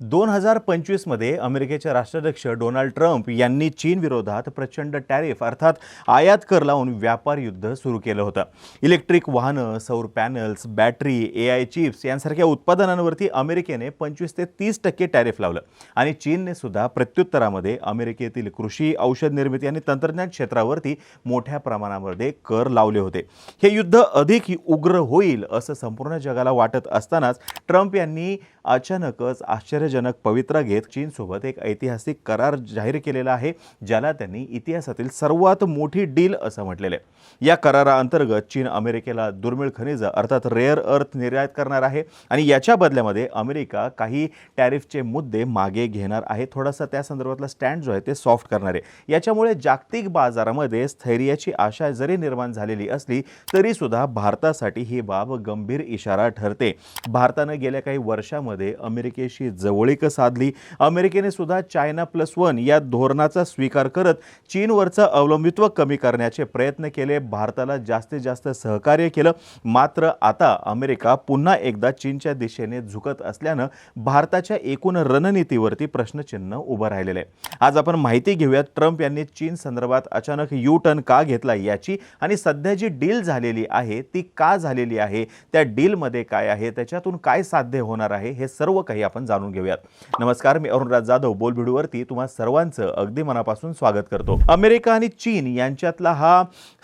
दोन हजार पंचवीसमध्ये अमेरिकेचे राष्ट्राध्यक्ष डोनाल्ड ट्रम्प यांनी चीन विरोधात प्रचंड टॅरिफ अर्थात आयात कर लावून व्यापार युद्ध सुरू केलं होतं. इलेक्ट्रिक वाहनं सौर panels battery A I chips यांसारख्या उत्पादनांवरती अमेरिकेने पंचवीस ते तीस टक्के टॅरिफ लावलं आणि चीनने सुद्धा प्रत्युत्तरामध्ये अमेरिकेतील कृषी औषध निर्मिती आणि तंत्रज्ञान क्षेत्रावरती मोठ्या प्रमाणामध्ये कर लावले होते. हे युद्ध अधिक उग्र होईल असं संपूर्ण जगाला वाटत असतानाच ट्रम्प यांनी अचानकच आश्चर्यजनक पवित्रा घेत चीनसोबत एक ऐतिहासिक करार जाहीर केलेला आहे ज्याला त्यांनी इतिहासातील सर्वात मोठी डील असं म्हटलेलं आहे. या कराराअंतर्गत चीन अमेरिकेला दुर्मिळ खनिज अर्थात रेअर अर्थ निर्यात करणार आहे आणि याच्या बदल्यामध्ये अमेरिका काही टॅरिफचे मुद्दे मागे घेणार आहे. थोडासा त्या संदर्भातला स्टँड जो आहे ते सॉफ्ट करणार आहे. याच्यामुळे जागतिक बाजारामध्ये स्थैर्याची आशा जरी निर्माण झालेली असली तरीसुद्धा भारतासाठी ही बाब गंभीर इशारा ठरते. भारतानं गेल्या काही वर्षामध्ये अमेरिकेशी जवळीक साधली. अमेरिकेने सुद्धा चायना प्लस वन या धोरणाचा स्वीकार करत चीनवरचं अवलंबित्व कमी करण्याचे प्रयत्न केले. भारताला जास्तीत जास्त सहकार्य केलं. मात्र आता अमेरिका पुन्हा एकदा चीनच्या दिशेने झुकत असल्यानं भारताच्या एकूण रणनीतीवरती प्रश्नचिन्ह उभं राहिलेलं आहे. आज आपण माहिती घेऊयात ट्रम्प यांनी चीन संदर्भात अचानक यू टर्न का घेतला याची आणि सध्या जी डील झालेली आहे ती का झालेली आहे त्या डीलमध्ये काय आहे त्याच्यातून काय साध्य होणार आहे हे सर्व काही आपण जाणून घेऊयात. नमस्कार मी अरुणराज जाधव. बोलबिडूवरती तुम्हा सर्वांचं अगदी मनापासून स्वागत करतो. अमेरिका आणि चीन यांच्यातला हा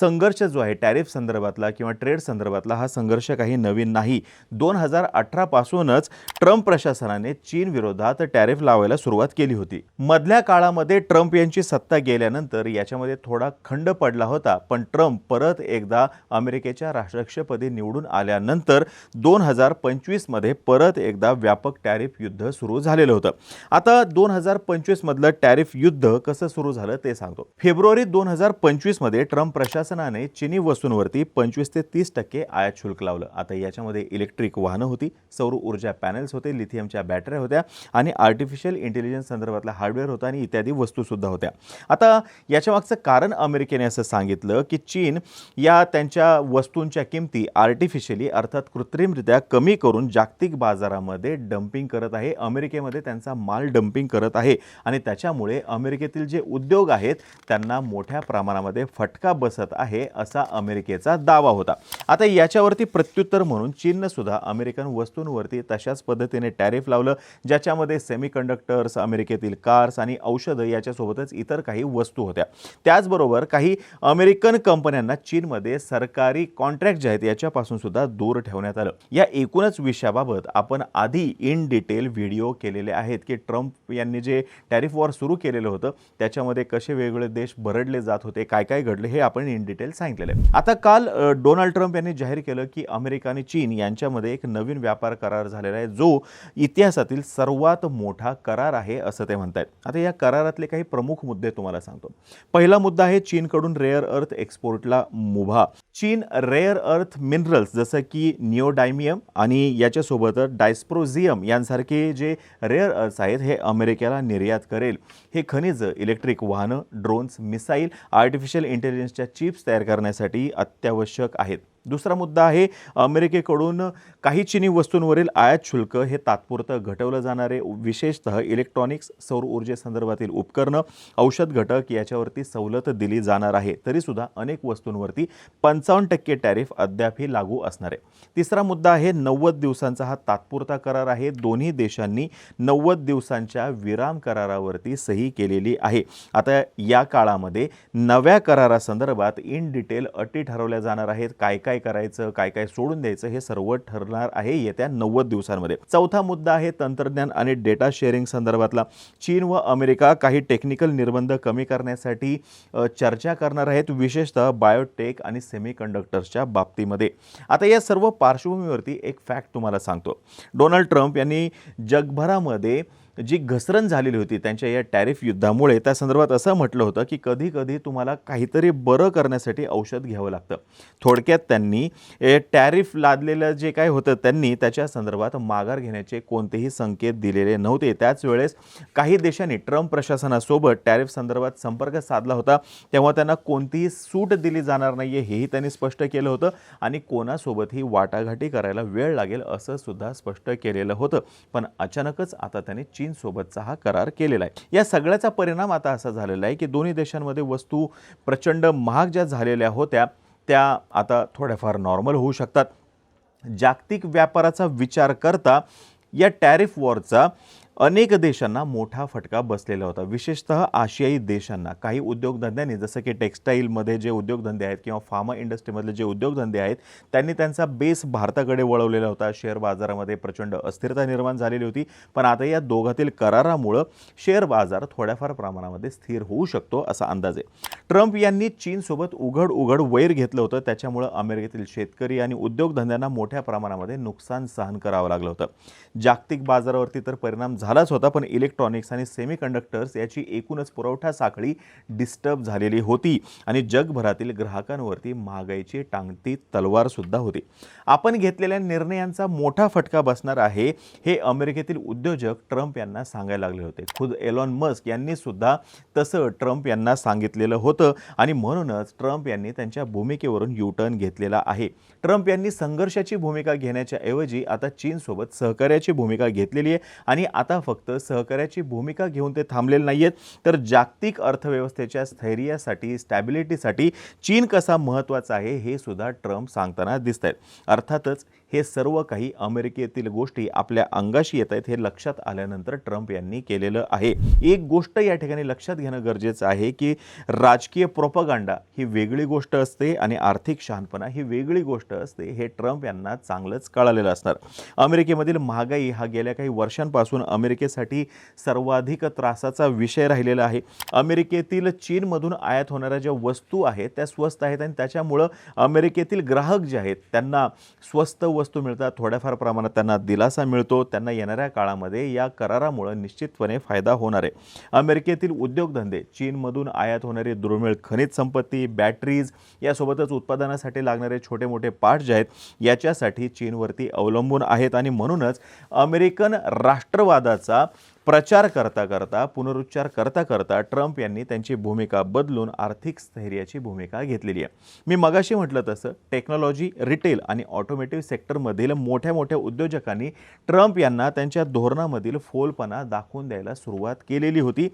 संघर्ष जो आहे टॅरिफ संदर्भातला किंवा ट्रेड संदर्भातला हा संघर्ष काही नवीन नाही. दोन हजार अठरा पासूनच ट्रम्प प्रशासनाने चीन विरोधात टॅरिफ लावायला सुरुवात केली होती. मधल्या काळामध्ये ट्रम्प यांची सत्ता गेल्यानंतर याच्यामध्ये थोडा खंड पडला होता. पण ट्रम्प परत एकदा अमेरिकेच्या राष्ट्राध्यक्षपदी निवडून आल्यानंतर दोन हजार पंचवीसमध्ये परत एकदा व्यापक टॅरिफ युद्ध सुरू झालेलं होतं. आता दोन हजार पंचवीसमधलं टॅरिफ युद्ध कसं सुरू झालं ते सांगतो. फेब्रुवारी दोन हजार पंचवीसमध्ये ट्रम्प प्रशासनाने चिनी वस्तूंवरती पंचवीस ते तीस टक्के आयात शुल्क लावलं. आता याच्यामध्ये इलेक्ट्रिक वाहनं होती सौर ऊर्जा पॅनल्स होते लिथियमच्या बॅटऱ्या होत्या आणि आर्टिफिशियल इंटेलिजन्स संदर्भातला हार्डवेअर होता आणि इत्यादी वस्तूसुद्धा होत्या. आता याच्यामागचं कारण अमेरिकेने असं सांगितलं की चीन या त्यांच्या वस्तूंच्या किमती आर्टिफिशियली अर्थात कृत्रिमरित्या कमी करून जागतिक बाजारामध्ये डम्पिंग करत आहे. अमेरिकेमध्ये त्यांचा माल डम्पिंग करत आहे. आणि त्याच्यामुळे अमेरिकेतील जे उद्योग आहेत त्यांना मोठ्या प्रमाणामध्ये फटका बसत आहे असा अमेरिकेचा दावा होता. आता याच्यावरती प्रत्युत्तर म्हणून चीननं सुद्धा अमेरिकन वस्तूंवरती तशाच पद्धतीने टॅरिफ लावलं ज्याच्यामध्ये सेमीकंडक्टर्स अमेरिकेतील कार्स आणि औषधं याच्यासोबतच इतर काही वस्तू होत्या. त्याचबरोबर काही अमेरिकन कंपन्यांना चीनमध्ये सरकारी कॉन्ट्रॅक्ट जे आहेत याच्यापासून सुद्धा दूर ठेवण्यात आलं. या एकूणच विषयाबाबत आपण आधी इन डिटेल व्हिडिओ केलेले आहेत की ट्रम्प यांनी जे टॅरिफ वॉर सुरू केलेलं होतं त्याच्यामध्ये कसे वेगवेगळे देश भरडले जात होते काय काय घडले हे आपण इन डिटेल सांगितलेलं आहे. आता काल डोनाल्ड ट्रम्प यांनी जाहीर केलं की अमेरिका आणि चीन यांच्यामध्ये एक नवीन व्यापार करार झालेला आहे जो इतिहासातील सर्वात मोठा करार आहे असं ते म्हणतात आता या करारातले काही प्रमुख मुद्दे तुम्हाला सांगतो. पहिला मुद्दा आहे चीनकडून रेअर अर्थ एक्सपोर्टला मुभा. चीन रेअर अर्थ मिनरल्स जसं की निओडायमियम आणि याच्यासोबतच डायस्प्रोझियम यांसारखे जे रेअर अर्थ आहेत हे अमेरिकेला निर्यात करेल. हे खनिज इलेक्ट्रिक वाहनं ड्रोन्स मिसाईल आर्टिफिशियल इंटेलिजन्सच्या चिप्स तयार करण्यासाठी अत्यावश्यक आहेत. दुसरा मुद्दा आहे अमेरिकेकडून काही चिनी वस्तूंवरील आयात शुल्क हे तात्पुरतं घटवलं जाणारे विशेषतः इलेक्ट्रॉनिक्स सौर ऊर्जेसंदर्भातील उपकरणं औषध घटक याच्यावरती सवलत दिली जाणार आहे. तरीसुद्धा अनेक वस्तूंवरती पंचावन्न टक्के टॅरिफ अद्यापही लागू असणार आहे. तिसरा मुद्दा आहे नव्वद दिवसांचा हा तात्पुरता करार आहे. दोन्ही देशांनी नव्वद दिवसांच्या विराम करारावरती सही केलेली आहे. आता या काळामध्ये नव्या करारासंदर्भात इन डिटेल अटी ठरवल्या जाणार आहेत. काय काय काय करायचं काय काय सोडून द्यायचं हे सर्व ठरणार आहे येत्या नव्वद दिवसांमध्ये. चौथा मुद्दा आहे तंत्रज्ञान आणि डेटा शेअरिंग संदर्भातला. चीन व अमेरिका काही टेक्निकल निर्बंध कमी करण्यासाठी चर्चा करणार आहेत विशेषतः बायोटेक आणि सेमीकंडक्टर्सच्या बाबतीमध्ये. आता या सर्व पार्श्वभूमीवरती एक फॅक्ट तुम्हाला सांगतो. डोनाल्ड ट्रम्प यांनी जगभरामध्ये जी घसरण झालेली होती त्यांच्या या टॅरिफ युद्धामुळे त्या संदर्भात असं म्हटलं होतं की कधी कधी तुम्हाला काहीतरी बरं करण्यासाठी औषध घ्यावं लागतं. थोडक्यात त्यांनी टॅरिफ लादलेलं जे काय होतं त्यांनी त्याच्या संदर्भात माघार घेण्याचे कोणतेही संकेत दिलेले नव्हते. त्याच वेळेस काही देशांनी ट्रम्प प्रशासनासोबत टॅरिफ संदर्भात संपर्क साधला होता. तेव्हा त्यांना कोणतीही सूट दिली जाणार नाही आहे हेही त्यांनी स्पष्ट केलं होतं आणि कोणासोबतही वाटाघाटी करायला वेळ लागेल असं सुद्धा स्पष्ट केलेलं होतं. पण अचानकच आता त्याने चीनसोबतचा हा करार केलेला आहे. या सगळ्याचा परिणाम आता असा झालेला आहे की दोन्ही देशांमध्ये वस्तू प्रचंड महाग ज्या झालेल्या होत्या त्या आता थोड्याफार नॉर्मल होऊ शकतात. जागतिक व्यापाराचा विचार करता या टॅरिफ वॉरचा अनेक देशांना मोठा फटका बसलेला होता. विशेषतः आशियाई देशांना. काही उद्योगधंद्यांनी जसं की टेक्स्टाईलमध्ये जे उद्योगधंदे आहेत किंवा फार्मा इंडस्ट्रीमधले जे उद्योगधंदे आहेत त्यांनी त्यांचा बेस भारताकडे वळवलेला होता. शेअर बाजारामध्ये प्रचंड अस्थिरता निर्माण झालेली होती. पण आता या दोघातील करारामुळं शेअर बाजार थोड्याफार प्रमाणामध्ये स्थिर होऊ शकतो असा अंदाज आहे. ट्रम्प यांनी चीनसोबत उघड उघड वैर घेतलं होतं. त्याच्यामुळं अमेरिकेतील शेतकरी आणि उद्योगधंद्यांना मोठ्या प्रमाणामध्ये नुकसान सहन करावं लागलं होतं. जागतिक बाजारावरती तर परिणाम झालाच होता पण इलेक्ट्रॉनिक्स आणि सेमीकंडक्टर्स याची एकूणच पुरवठा साखळी डिस्टर्ब झालेली होती आणि जगभरातील ग्राहकांवरती महागाईची टांगती तलवारसुद्धा होती. आपण घेतलेल्या निर्णयांचा मोठा फटका बसणार आहे हे अमेरिकेतील उद्योजक ट्रम्प यांना सांगायला लागले होते. खुद एलॉन मस्क यांनी सुद्धा तसं ट्रम्प यांना सांगितलेलं होतं आणि म्हणूनच ट्रम्प यांनी त्यांच्या भूमिकेवरून युटर्न घेतलेला आहे. ट्रम्प यांनी संघर्षाची भूमिका घेण्याच्या ऐवजी आता चीनसोबत सहकार्याची भूमिका घेतलेली आहे आणि आता फक्त सहकार्याची भूमिका घेऊन ते थांबलेले नाही आहेत तर जागतिक अर्थव्यवस्थेच्या स्थैर्यासाठी स्टॅबिलिटीसाठी चीन कसा महत्त्वाचा आहे हे सुद्धा ट्रम्प सांगताना दिसत आहेत अर्थातच हे सर्व काही अमेरिकेतील गोष्टी आपल्या अंगाशी येत आहेत हे लक्षात आल्यानंतर ट्रम्प यांनी केलेलं आहे. एक गोष्ट या ठिकाणी लक्षात घेणं गरजेचं आहे की राजकीय प्रोपगांडा ही वेगळी गोष्ट असते आणि आर्थिक शहाणपणा ही वेगळी गोष्ट असते हे ट्रम्प यांना चांगलंच कळालेलं असणार. अमेरिकेमधील महागाई हा गेल्या काही वर्षांपासून अमेरिकेसाठी सर्वाधिक त्रासाचा विषय राहिलेला आहे. अमेरिकेतील चीनमधून आयात होणाऱ्या ज्या वस्तू आहेत त्या स्वस्त आहेत आणि त्याच्यामुळं अमेरिकेतील ग्राहक जे आहेत त्यांना स्वस्त वस्तू वस्तू मिळतात थोड्याफार प्रमाणात त्यांना दिलासा मिळतो. त्यांना येणाऱ्या काळामध्ये या करारामुळं निश्चितपणे फायदा होणार आहे. अमेरिकेतील उद्योगधंदे चीनमधून आयात होणारी दुर्मिळ खनिज संपत्ती बॅटरीज यासोबतच उत्पादनासाठी लागणारे छोटे मोठे पार्ट जे आहेत याच्यासाठी चीनवरती अवलंबून आहेत. आणि म्हणूनच अमेरिकन राष्ट्रवादाचा प्रचार करता करता पुनरुच्चार करता करता ट्रम्प यांनी त्यांची भूमिका बदलून आर्थिक स्थैर्याची भूमिका घेतलेली आहे. मी मगाशी म्हटलं तसं टेक्नॉलॉजी रिटेल आणि ऑटोमेटिव्ह सेक्टरमधील मोठ्या मोठ्या उद्योजकांनी ट्रम्प यांना त्यांच्या धोरणामधील फोलपणा दाखवून द्यायला सुरुवात केलेली होती.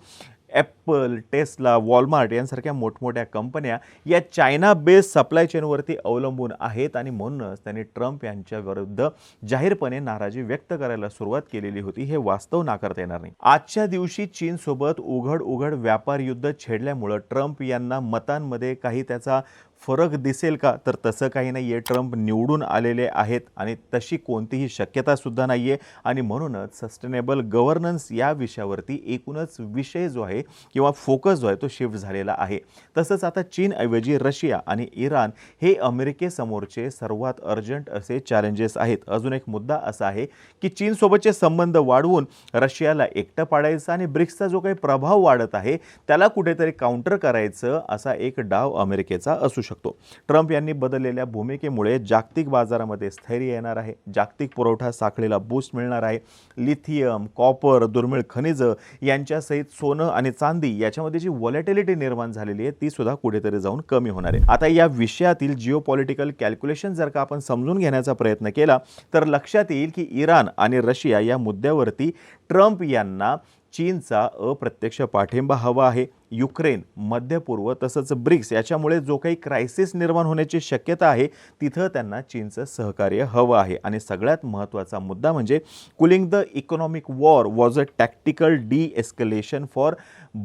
ॲपल टेस्ला वॉलमार्ट यांसारख्या मोठमोठ्या कंपन्या या चायना बेस्ड सप्लाय चेनवरती अवलंबून आहेत आणि म्हणूनच त्यांनी ट्रम्प यांच्या विरुद्ध जाहीरपणे नाराजी व्यक्त करायला सुरुवात केलेली होती. हे वास्तव नाकारता येणार नाही. आजच्या दिवशी चीनसोबत उघड उघड व्यापार युद्ध छेडल्यामुळं ट्रम्प यांना मतांमध्ये काही त्याचा फरक दिसेल का? तर तसं काही नाही आहे ट्रम्प निवडून आलेले आहेत आणि तशी कोणतीही शक्यतासुद्धा नाही आहे आणि म्हणूनच सस्टेनेबल गव्हर्नन्स या विषयावरती एकूणच विषय जो आहे किंवा फोकस जो आहे तो शिफ्ट झालेला आहे. तसंच आता चीनऐवजी रशिया आणि इराण हे अमेरिकेसमोरचे सर्वात अर्जंट असे चॅलेंजेस आहेत. अजून एक मुद्दा असा आहे की चीनसोबतचे संबंध वाढवून रशियाला एकटं पाडायचं आणि ब्रिक्सचा जो काही प्रभाव वाढत आहे त्याला कुठेतरी काउंटर करायचं असा एक डाव अमेरिकेचा असू शकतो. ट्रम्प यांनी बदललेल्या भूमिकेमुळे जागतिक बाजारामध्ये स्थैर्य येणार आहे. जागतिक पुरवठा साखळीला बूस्ट मिळणार आहे. लिथियम कॉपर दुर्मिळ खनिजं यांच्यासहित सोनं आणि चांदी याच्यामध्ये जी वॉलेटिलिटी निर्माण झालेली आहे ती सुद्धा कुठेतरी जाऊन कमी होणार आहे. आता या विषयातील जिओपॉलिटिकल कॅल्क्युलेशन जर का आपण समजून घेण्याचा प्रयत्न केला तर लक्षात येईल की इराण आणि रशिया या मुद्द्यावरती ट्रम्प यांना चीनचा अप्रत्यक्ष पाठिंबा हवा आहे. युक्रेन मध्य पूर्व तसंच ब्रिक्स याच्यामुळे जो काही क्रायसिस निर्माण होण्याची शक्यता आहे तिथं त्यांना चीनचं सहकार्य हवं आहे. आणि सगळ्यात महत्त्वाचा मुद्दा म्हणजे cooling the economic war was a tactical de-escalation for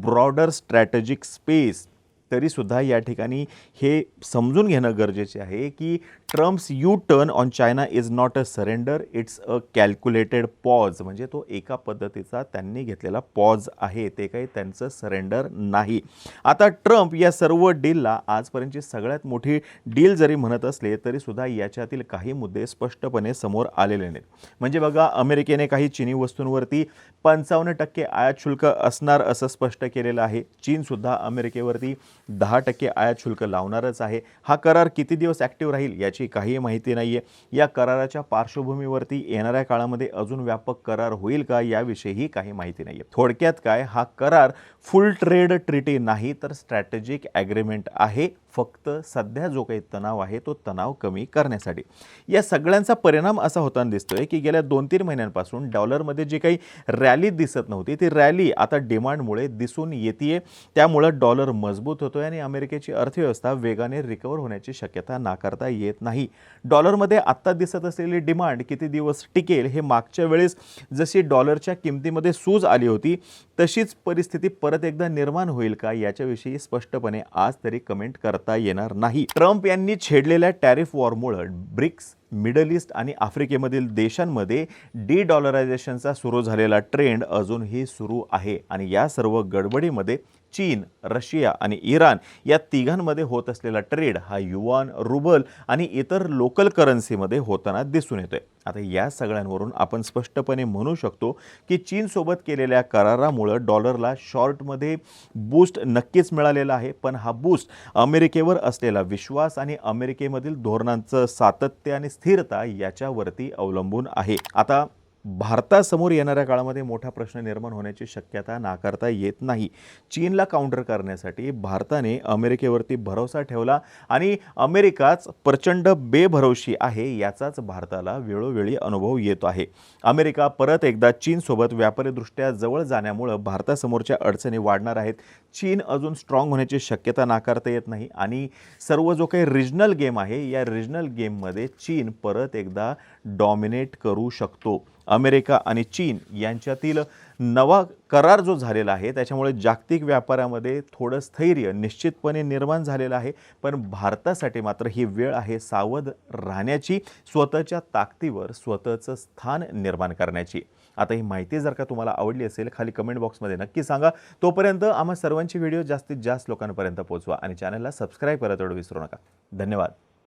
broader strategic space तरीसुद्धा या ठिकाणी हे समजून घेणं गरजेचे आहे की Trump's U turn on China is not a surrender it's a calculated pause. म्हणजे तो एका पद्धतीचा त्यांनी घेतलेला पॉज आहे ते काही त्यांचं सरेंडर नाही. आता ट्रम्प या सर्व डीलला आजपर्यंतची सगळ्यात मोठी डील जरी म्हणत असले तरीसुद्धा याच्यातील काही मुद्दे स्पष्टपणे समोर आलेले नाहीत. म्हणजे बघा अमेरिकेने काही चिनी वस्तूंवरती पंचावन्न टक्के आयात शुल्क असणार असं स्पष्ट केलेलं आहे. चीनसुद्धा अमेरिकेवरती दहा टक्के आयात शुल्क लावणारच आहे. हा करार किती दिवस ॲक्टिव्ह राहील याची काही माहिती नाही आहे या कराराच्या पार्श्वभूमीवरती येणाऱ्या काळामध्ये अजून व्यापक करार होईल का याविषयीही काही माहिती नाही आहे थोडक्यात काय? हा करार फुल ट्रेड ट्रिटी नाही तर स्ट्रॅटेजिक ॲग्रीमेंट आहे. फक्त सध्या जो काही तणाव आहे तो तणाव कमी करण्यासाठी. या सगळ्यांचा परिणाम असा होताना दिसतोय की गेल्या दोन तीन महिन्यांपासून डॉलरमध्ये जी काही रॅली दिसत नव्हती ती रॅली आता डिमांडमुळे दिसून येते त्यामुळं डॉलर मजबूत होतोय आणि अमेरिकेची अर्थव्यवस्था वेगाने रिकवर होण्याची शक्यता नाकारता येत नाही. डॉलरमध्ये आत्ता दिसत असलेली डिमांड किती दिवस टिकेल हे मागच्या वेळेस जशी डॉलरच्या किमतीमध्ये सूज आली होती तशीच परिस्थिती परत एकदा निर्माण होईल का याच्याविषयी स्पष्टपणे आज तरी कमेंट करत येणार नाही. ट्रम्प यांनी छेडलेल्या टॅरिफ वॉरमुळं ब्रिक्स मिडल ईस्ट आणि आफ्रिकेमधील देशांमध्ये डी डॉलरायझेशनचा सुरू झालेला ट्रेंड अजूनही सुरू आहे. आणि या सर्व गडबडीमध्ये चीन रशिया आणि इराण या तिघांमध्ये होत असलेला ट्रेड हा युवान रुबल आणि इतर लोकल करन्सीमध्ये होताना दिसून येतोय. आता या सगळ्यांवरून आपण स्पष्टपणे म्हणू शकतो की चीनसोबत केलेल्या करारामुळं डॉलरला शॉर्टमध्ये बूस्ट नक्कीच मिळालेला आहे. पण हा बूस्ट अमेरिकेवर असलेला विश्वास आणि अमेरिकेमधील धोरणांचं सातत्य आणि स्थिरता याच्यावरती अवलंबून आहे. आता भारतासमोर येणाऱ्या काळामध्ये मोठा प्रश्न निर्माण होण्याची शक्यता नाकारता येत नाही. चीनला काउंटर करण्यासाठी भारताने अमेरिकेवरती भरोसा ठेवला आणि अमेरिकाच प्रचंड बेभरवशी आहे याचाच भारताला वेळोवेळी अनुभव येतो आहे. अमेरिका परत एकदा चीनसोबत व्यापारीदृष्ट्या जवळ जाण्यामुळं भारतासमोरच्या अडचणी वाढणार आहेत. चीन अजून स्ट्रॉंग होण्याची शक्यता नाकारता येत नाही आणि सर्व जो काही रिजनल गेम आहे या रिजनल गेममध्ये चीन परत एकदा डॉमिनेट करू शकतो. अमेरिका आणि चीन यांच्यातील नवा करार जो झालेला आहे त्याच्यामुळे जागतिक व्यापारामध्ये थोडं स्थैर्य निश्चितपणे निर्माण झालेलं आहे. पण भारतासाठी मात्र ही वेळ आहे सावध राहण्याची स्वतःच्या ताकदीवर स्वतःचं स्थान निर्माण करण्याची. आता ही माहिती जर का तुम्हाला आवडली असेल खाली कमेंट बॉक्समध्ये नक्की सांगा. तोपर्यंत आम्हा सर्वांची व्हिडिओ जास्तीत जास्त लोकांपर्यंत पोहोचवा आणि चॅनलला सबस्क्राईब करायला तेवढं विसरू नका. धन्यवाद.